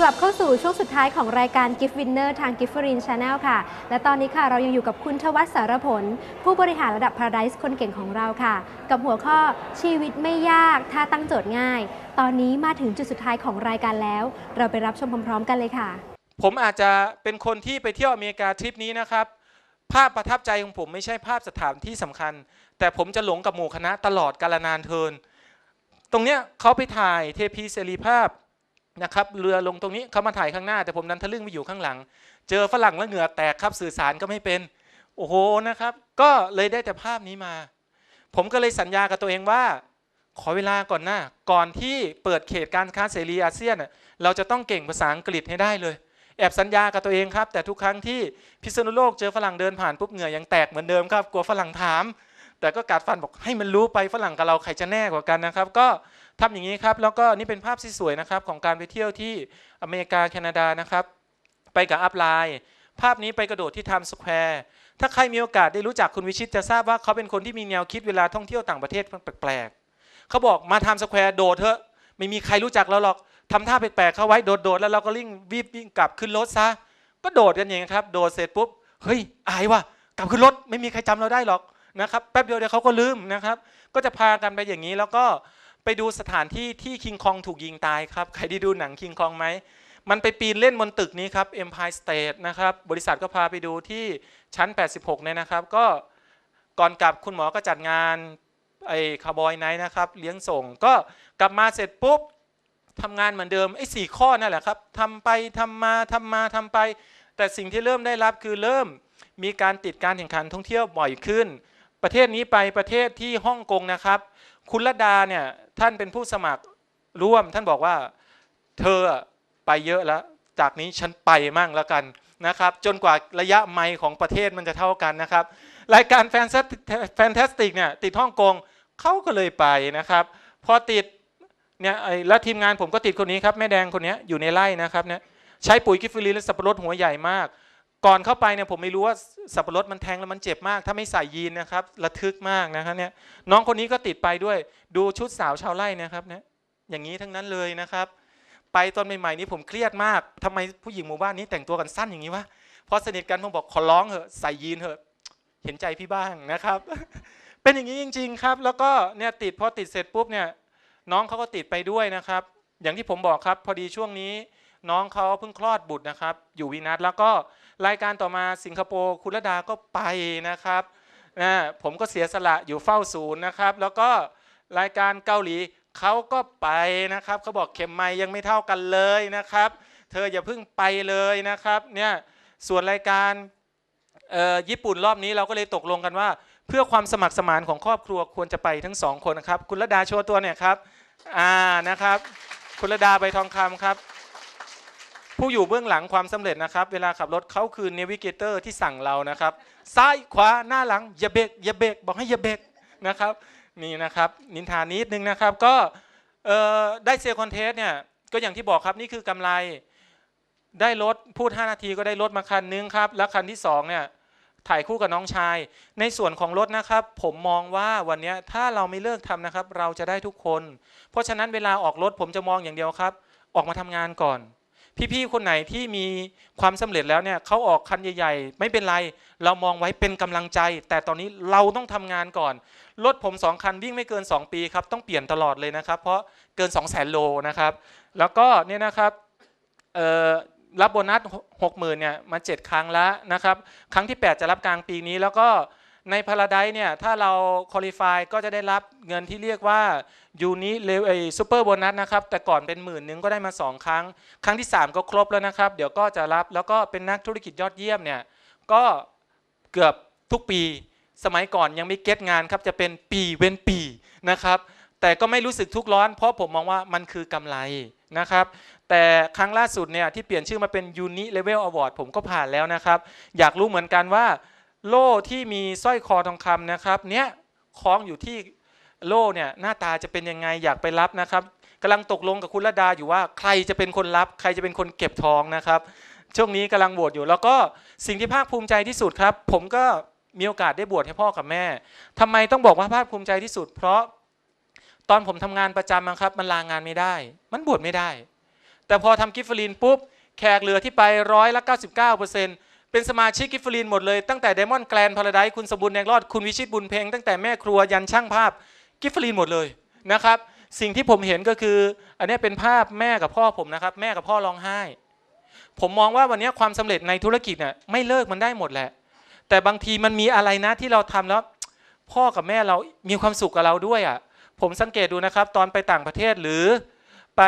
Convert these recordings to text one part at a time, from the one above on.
กลับเข้าสู่ช่วงสุดท้ายของรายการ Gift Winner ทาง g i f t f r i n Channel ค่ะ และตอนนี้ค่ะเรายังอยู่กับคุณทวัฒน์สารผล ผู้บริหารระดับ Paradise คนเก่งของเราค่ะ กับหัวข้อชีวิตไม่ยากถ้าตั้งโจทย์ง่าย ตอนนี้มาถึงจุดสุดท้ายของรายการแล้ว เราไปรับชมพร้อมๆกันเลยค่ะ ผมอาจจะเป็นคนที่ไปเที่ยวอเมริกาทริปนี้นะครับ ภาพประทับใจของผมไม่ใช่ภาพสถานที่สำคัญ แต่ผมจะหลงกับหมู่คณะตลอดกาลนานเทิน ตรงเนี้ยเขาไปถ่ายเทพีเสรีภาพ นะครับเรือลงตรงนี้เขามาถ่ายข้างหน้า แต่ผมนั้นทะลึ่งไปอยู่ข้างหลัง เจอฝรั่งแล้วเหงื่อแตกครับสื่อสารก็ไม่เป็น โอ้โหนะครับ ก็เลยได้แต่ภาพนี้มา ผมก็เลยสัญญากับตัวเองว่า ขอเวลาก่อนหน้าก่อนที่เปิดเขตการค้าเสรีอาเซียนเราจะต้องเก่งภาษาอังกฤษให้ได้เลย แอบสัญญากับตัวเองครับ แต่ทุกครั้งที่พิษณุโลกเจอฝรั่งเดินผ่านปุ๊บเหงื่อยังแตกเหมือนเดิมครับกลัวฝรั่งถาม แต่ก็กัดฟันบอกให้มันรู้ไปฝรั่งกับเราใครจะแน่กว่ากันนะครับ ก็ ทำอย่างนี้ครับ แล้วก็นี่เป็นภาพที่สวยนะครับของการไปเที่ยวที่อเมริกาแคนาดานะครับ ไปกับอัพไลน์ภาพนี้ไปกระโดดที่ไทม์สแควร์ถ้าใครมีโอกาสได้รู้จักคุณวิชิตจะทราบว่าเขาเป็นคนที่มีแนวคิดเวลาท่องเที่ยวต่างประเทศแปลกๆเขาบอกมาไทม์สแควร์โดดเถอะไม่มีใครรู้จักเราหรอกทำท่าแปลกๆเข้าไว้โดดๆแล้วเราก็วิ่งวิ่งวิ่งกลับขึ้นรถซะก็โดดกันอย่างนี้ครับ โดดเสร็จปุ๊บเฮ้ยอายว่ะกลับขึ้นรถไม่มีใครจำเราได้หรอกนะครับแป๊บเดียวเดี๋ยวเขาก็ลืมนะครับ ก็จะพากันไปอย่างนี้แล้วก็ ไปดูสถานที่ที่คิงคองถูกยิงตายครับ ใครได้ดูหนังคิงคองไหม มันไปปีนเล่นบนตึกนี้ครับ Empire State นะครับ บริษัทก็พาไปดูที่ชั้น 86 เนี่ยนะครับ ก็ก่อนกลับคุณหมอก็จัดงานไอ้คาร์บอยไนท์นะครับ เลี้ยงส่ง ก็กลับมาเสร็จปุ๊บทำงานเหมือนเดิมไอ้สี่ข้อนั่นแหละครับทำไปทำมาทำมาทำไป แต่สิ่งที่เริ่มได้รับคือเริ่มมีการติดการแข่งขันท่องเที่ยวบ่อยขึ้น ประเทศนี้ไปประเทศที่ฮ่องกงนะครับ คุณระดาเนี่ยท่านเป็นผู้สมัครร่วม ท่านบอกว่าเธอไปเยอะแล้ว จากนี้ฉันไปมั่งแล้วกันนะครับ จนกว่าระยะไมล์ของประเทศมันจะเท่ากันนะครับ รายการแฟนแฟนตาสติกเนี่ยติดฮ่องกงเขาก็เลยไปนะครับ พอติดเนี่ยไอ้แล้วทีมงานผมก็ติดคนนี้ครับแม่แดงคนนี้อยู่ในไร่นะครับเนี่ยใช้ปุ๋ยกิฟฟิลีนและสับปะรดหัวใหญ่มาก ก่อนเข้าไปเนี่ยผมไม่รู้ว่าสับปะรดมันแทงแล้วมันเจ็บมาก ถ้าไม่ใส่ยีนนะครับระทึกมากนะครับเนี่ยน้องคนนี้ก็ติดไปด้วยดูชุดสาวชาวไร่นะครับเนี่ยอย่างนี้ทั้งนั้นเลยนะครับ ไปตอนใหม่ๆนี้ผมเครียดมากทำไมผู้หญิงหมู่บ้านนี้แต่งตัวกันสั้นอย่างนี้วะพอสนิทกันผมบอกขอร้องเถอะใส่ยีนเถอะเห็นใจพี่บ้างนะครับ เป็นอย่างนี้จริง ๆครับ แล้วก็เนี่ยติดพอติดเสร็จปุ๊บเนี่ยน้องเขาก็ติดไปด้วยนะครับ อย่างที่ผมบอกครับ พอดีช่วงนี้ น้องเขาเพิ่งคลอดบุตรนะครับ อยู่วีนัสแล้วก็รายการต่อมาสิงคโปร์คุณระดาก็ไปนะครับนะผมก็เสียสละอยู่เฝ้าศูนย์นะครับ แล้วก็รายการเกาหลีเขาก็ไปนะครับเขาบอกเข็มไม้ยังไม่เท่ากันเลยนะครับ เธออย่าเพิ่งไปเลยนะครับเนี่ยส่วนรายการญี่ปุ่นรอบนี้เราก็เลยตกลงกันว่า เพื่อความสมัครสมานของครอบครัวควรจะไปทั้งสองคนนะครับ คุณระดาโชว์ตัวเนี่ยครับอ่านะครับ คุณระดาใบทองคำครับ ผู้อยู่เบื้องหลังความสำเร็จนะครับ เวลาขับรถเขาคือเนวิเกเตอร์ที่สั่งเรานะครับ ซ้ายขวาหน้าหลังอย่าเบรกอย่าเบรกบอกให้อย่าเบรกนะครับนี่นะครับนินทานิดนึงนะครับก็ได้เซลคอนเทสเนี่ยก็อย่างที่บอกครับนี่คือกำไรได้รถพูด 5 นาทีก็ได้รถมาคันนึงครับแล้วคันที่2เนี่ยถ่ายคู่กับน้องชาย ในส่วนของรถนะครับ ผมมองว่าวันนี้ถ้าเราไม่เลิกทำนะครับ เราจะได้ทุกคน เพราะฉะนั้นเวลาออกรถผมจะมองอย่างเดียวครับ ออกมาทำงานก่อน พี่ๆคนไหนที่มีความสำเร็จแล้วเนี่ยเขาออกคันใหญ่ ๆ ไม่เป็นไร เรามองไว้เป็นกำลังใจ แต่ตอนนี้เราต้องทำงานก่อนรถผมสองคันวิ่งไม่เกิน 2 ปีครับต้องเปลี่ยนตลอดเลยนะครับ เพราะเกิน 2 0 0 0 0 0โลนะครับ แล้วก็เนี่ยนะครับรับโบนัส6 0,000เนี่ยมา 7 ครั้งแล้วนะครับ ครั้งที่ 8 จะรับกลางปีนี้แล้วก็ ในพาราไดเนี่ยถ้าเราคุริฟายก็จะได้รับเงินที่เรียกว่ายูนิเลเอซูเปอร์โบนัสนะครับ แต่ก่อนเป็นหมื่นหนึ่งก็ได้มา 2 ครั้ง ครั้งที่ 3 ก็ครบแล้วนะครับ เดี๋ยวก็จะรับแล้วก็เป็นนักธุรกิจยอดเยี่ยมเนี่ยก็เกือบทุกปี สมัยก่อนยังไม่เก็ตงานครับจะเป็นปีเว้นปีนะครับ แต่ก็ไม่รู้สึกทุกข์ร้อน เพราะผมมองว่ามันคือกำไรนะครับแต่ครั้งล่าสุดเนี่ยที่เปลี่ยนชื่อมาเป็น Uni Level Award ผมก็ผ่านแล้วนะครับ อยากรู้เหมือนกันว่า โล่ที่มีสร้อยคอทองคำนะครับเนี้ยคล้องอยู่ที่โล่เนี่ยหน้าตาจะเป็นยังไงอยากไปรับนะครับกำลังตกลงกับคุณระดาอยู่ว่าใครจะเป็นคนรับ ใครจะเป็นคนเก็บทองนะครับ ช่วงนี้กำลังบวชอยู่ แล้วก็สิ่งที่ภาคภูมิใจที่สุดครับ ผมก็มีโอกาสได้บวชให้พ่อกับแม่ทำไมต้องบอกว่าภาคภูมิใจที่สุด เพราะตอนผมทำงานประจำครับ มันลางานไม่ได้ มันบวชไม่ได้ แต่พอทำกิฟฟอรีนปุ๊บแขกเหลือที่ไปร้อยละ99%เก้าเปอร์เซ็นต์ เป็นสมาชิกกิฟฟอรีนหมดเลยตั้งแต่เดมอนแกลนพาราไดคุณสมบูรณ์แดงรอดคุณวิชิตบุญเพ็งตั้งแต่แม่ครัวยันช่างภาพกิฟฟอรีนหมดเลยนะครับสิ่งที่ผมเห็นก็คือ อันนี้เป็นภาพแม่กับพ่อผมนะครับ แม่กับพ่อร้องไห้ ผมมองว่าวันนี้ความสำเร็จในธุรกิจเนี่ยไม่เลิกมันได้หมดแหละ แต่บางทีมันมีอะไรนะที่เราทำแล้ว พ่อกับแม่เรามีความสุขกับเราด้วยอะผมสังเกตดูนะครับ ตอนไปต่างประเทศหรือไป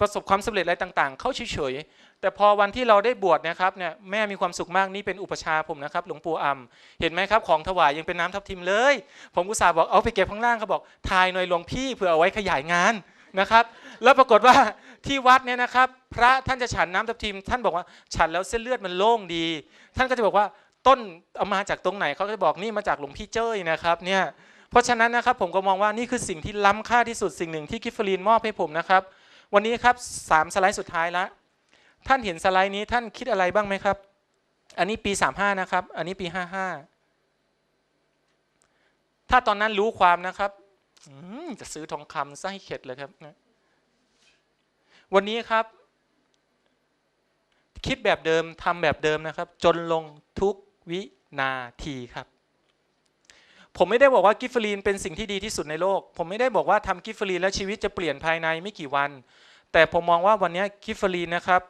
ประสบความสำเร็จอะไรต่าง ๆ เขาเฉย แต่พอวันที่เราได้บวชนะครับเนี่ยแม่มีความสุขมากนี่เป็นอุปชาผมนะครับ หลวงปู่อ่ำเห็นไหมครับของถวายยังเป็นน้ำทับทิมเลย ผมกุตส่าห์บอกเอาไปเก็บข้างล่างเขาบอกทายหน่อยหลวงพี่เผื่อเอาไว้ขยายงานนะครับ แล้วปรากฏว่าที่วัดเนี่ยนะครับ พระท่านจะฉันน้ำทับทิม ท่านบอกว่าฉันแล้วเส้นเลือดมันโล่งดี ท่านก็จะบอกว่าต้นเอามาจากตรงไหนเขาก็จะบอกนี่มาจากหลวงพี่เจ้ยนะครับเนี่ยเพราะฉะนั้นนะครับผมก็มองว่านี่คือสิ่งที่ล้ำค่าที่สุดสิ่งหนึ่งที่กิฟฟอรีนมอบให้ผมนะครับวันนี้ครับสามสไลด์สุดท้ายละ ท่านเห็นสไลด์นี้ท่านคิดอะไรบ้างไหมครับ อันนี้ปี 35 นะครับ อันนี้ปี 55 ถ้าตอนนั้นรู้ความนะครับจะซื้อทองคำซะให้เข็ดเลยครับนะวันนี้ครับ คิดแบบเดิมทำแบบเดิมนะครับ จนลงทุกวินาทีครับ ผมไม่ได้บอกว่ากิฟเฟอรีนเป็นสิ่งที่ดีที่สุดในโลก ผมไม่ได้บอกว่าทำกิฟเฟอรีนแล้วชีวิตจะเปลี่ยนภายในไม่กี่วัน แต่ผมมองว่าวันนี้กิฟเฟอรีนนะครับ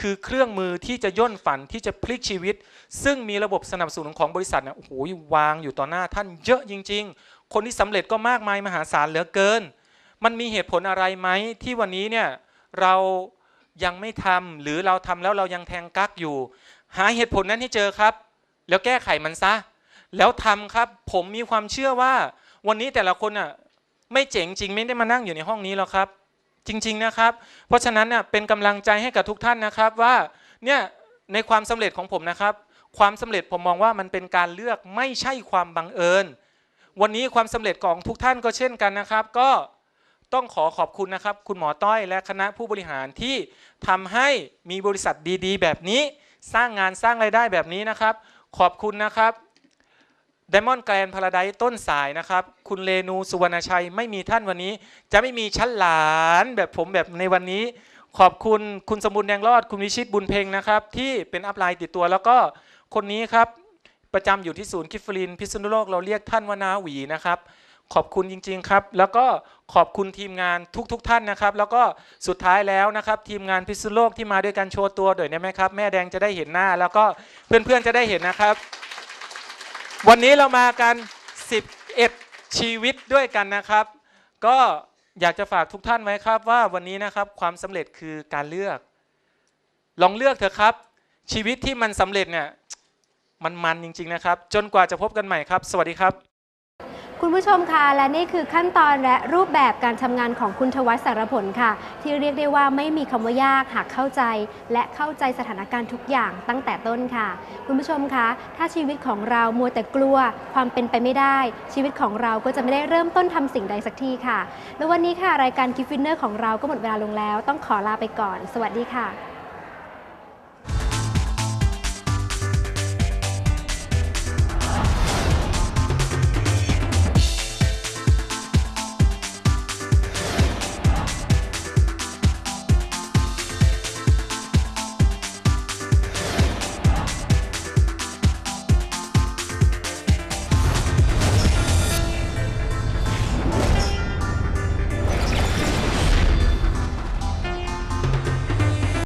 คือเครื่องมือที่จะย่นฝันที่จะพลิกชีวิต ซึ่งมีระบบสนับสนุนของบริษัทเนี่ยโอ้โหวางอยู่ต่อหน้าท่านเยอะจริง ๆ คนที่สำเร็จก็มากมายมหาศาลเหลือเกิน มันมีเหตุผลอะไรไหมที่วันนี้เนี่ยเรายังไม่ทำหรือเราทำแล้วเรายังแทงกักอยู่ หาเหตุผลนั้นให้เจอครับ แล้วแก้ไขมันซะ แล้วทำครับผมมีความเชื่อว่า วันนี้แต่ละคนอะไม่เจ๋งจริงไม่ได้มานั่งอยู่ในห้องนี้หรอกครับ จริง ๆนะครับ เพราะฉะนั้นเนี่ยเป็นกำลังใจให้กับทุกท่านนะครับว่าเนี่ยในความสำเร็จของผมนะครับ ความสำเร็จผมมองว่ามันเป็นการเลือกไม่ใช่ความบังเอิญ วันนี้ความสำเร็จของทุกท่านก็เช่นกันนะครับ ก็ต้องขอขอบคุณนะครับ คุณหมอต้อยและคณะผู้บริหารที่ทำให้มีบริษัทดีๆ แบบนี้ สร้างงานสร้างรายได้แบบนี้นะครับ ขอบคุณนะครับ ไดมอนด์แกรนพาราไดต้นสายนะครับ คุณเรนูสุวรรณชัยไม่มีท่านวันนี้ จะไม่มีชั้นหลานแบบผมแบบในวันนี้ ขอบคุณคุณสมบูรณ์แดงรอด คุณวิชิตบุญเพ็งนะครับ ที่เป็นอัพไลน์ติดตัวแล้วก็คนนี้ครับ ประจำอยู่ที่ศูนย์กิฟฟลิน พิษณุโลกเราเรียกท่านว่านาหวีนะครับ ขอบคุณจริง ๆ ครับ แล้วก็ขอบคุณทีมงานทุกๆท่านนะครับ แล้วก็สุดท้ายแล้วนะครับทีมงานพิษณุโลกที่มาด้วยกันโชว์ตัวหน่อยได้ไหมครับ แม่แดงจะได้เห็นหน้า แล้วก็เพื่อนๆจะได้เห็นนะครับ วันนี้เรามากัน 11 ชีวิตด้วยกันนะครับ ก็อยากจะฝากทุกท่านไว้ครับว่าวันนี้นะครับความสำเร็จคือการเลือก ลองเลือกเถอะครับ ชีวิตที่มันสำเร็จเนี่ยมันมันจริง ๆนะครับ จนกว่าจะพบกันใหม่ครับ สวัสดีครับ คุณผู้ชมคะและนี่คือขั้นตอนและรูปแบบการทำงานของคุณทวัฒน์สารผลค่ะ ที่เรียกได้ว่าไม่มีคำว่ายากหากเข้าใจ และเข้าใจสถานการณ์ทุกอย่างตั้งแต่ต้นค่ะ คุณผู้ชมคะถ้าชีวิตของเรามัวแต่กลัวความเป็นไปไม่ได้ ชีวิตของเราก็จะไม่ได้เริ่มต้นทำสิ่งใดสักทีค่ะ แล้ววันนี้ค่ะรายการกิฟฟินเนอร์ของเราก็หมดเวลาลงแล้ว ต้องขอลาไปก่อน สวัสดีค่ะ